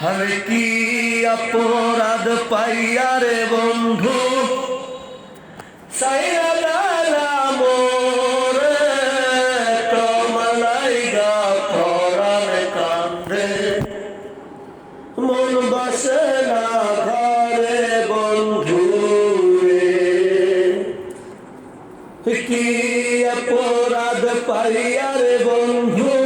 আমি কি অপরাধ পাইয়া রে বন্ধু? কান্দে। মন বসে না ঘরে বন্ধু কি অপরাধ পাইয়া রে বন্ধু?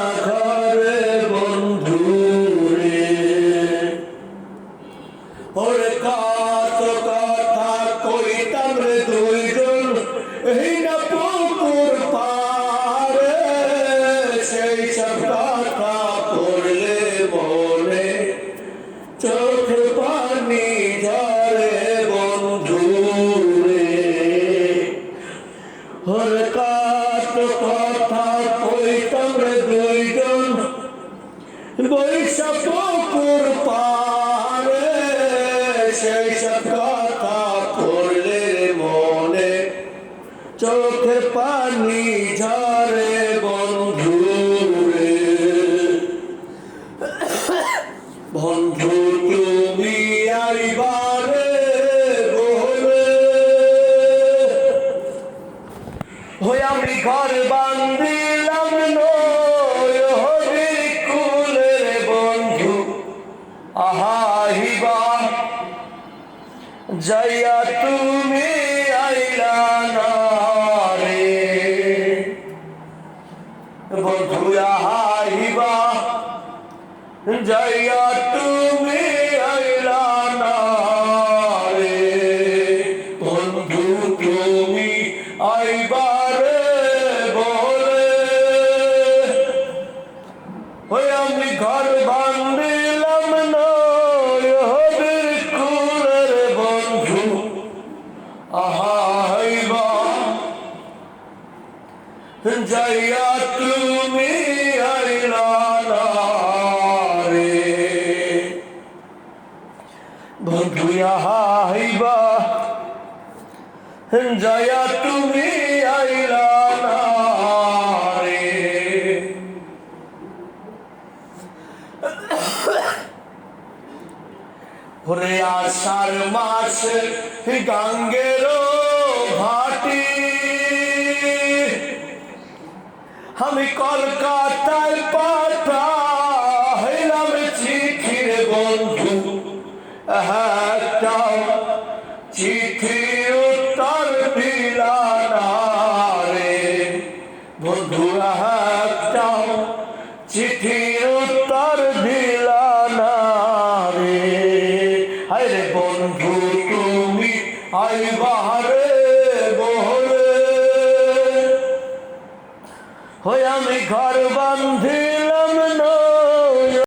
বৈশাখ পুকুর পারে সেই সব কথা পড়লে মনে। চোখে পানি ঝরে বন্ধু বন্ধু তুমি আইবারে হই আমি ঘর বান্দিলাম নই যাইয়া তুমি আইলা না রে বন্ধু আহাহিবা যাইয়া তুমি যাইয়া তুমি রে বন্ধু আহাইবা জয়া তুমি আইলা রে ওরে আষাঢ় মাস গাঙ্গের ঘাটি আমি কলকাতায় পাঠা হইলাম চিঠির বন্ধু একটা চিঠি উত্তর দিলানা রে বন্ধু একটা চিঠি হই আমি ঘর বান্ধি